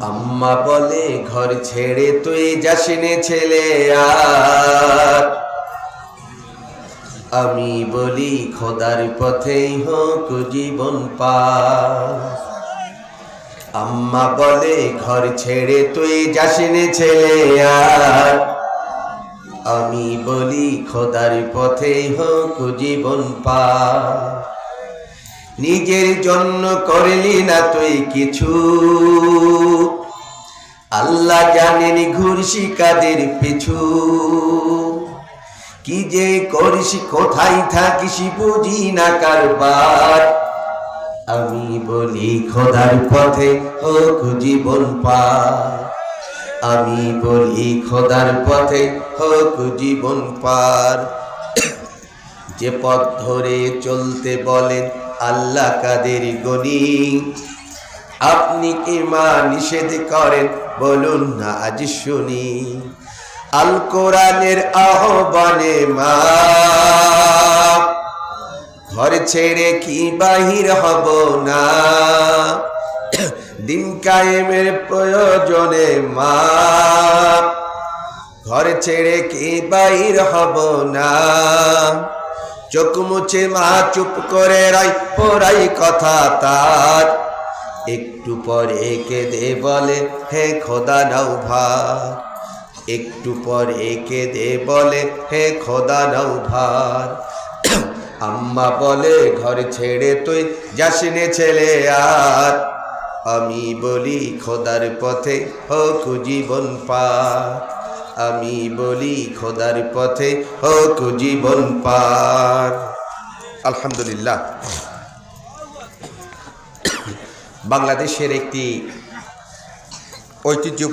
আম্মা বলে, ঘর ছেড়ে তুই যাসিনে ছেলে আর? আমি বলি, খোদার পথেই হোক জীবন পা আম্মা বলে, ঘর ছেড়ে তুই যাসিনে ছেলে আর? আমি বলি, খোদার পথেই হোক জীবন পা নিজের জন্য করলি না তুই কিছু। আল্লাহ জানেন ঘুরছি কাদের পিছু। কি যে করিস, কোথায় থাকিস বুঝি না কারবার। আমি বলি, খোদার পথে হোক জীবন পা আমি বলি, খোদার পথে হোক জীবন পার। যে পথ ধরে চলতে বলেন, আল্লাহ কাদের গনি। আপনি কি মা নিষেধ করেন? বলুন না, আজ শুনি। আল কোরআনের আহ্বানে মা। ঘর ছেড়ে কি বাহির হব না? দিন কায়েমের প্রয়োজনে মা। ঘর ছেড়ে কি বাহির হব না? চোখ মুছে মা চুপ করে রাই পড়াই কথা তার। একটু পর একে দে বলে, হে খোদা নাও ভার একটু পর একে দে বলে, হে খোদা নাও ভার আম্মা বলে, ঘর ছেড়ে তুই যাসিনে ছেলে আর। আমি বলি, খোদার পথে হোক জীবন পার। আমি বলি, খোদার পথে হোক জীবন পার। আলহামদুলিল্লাহ। বাংলাদেশের একটি ঐতিহ্য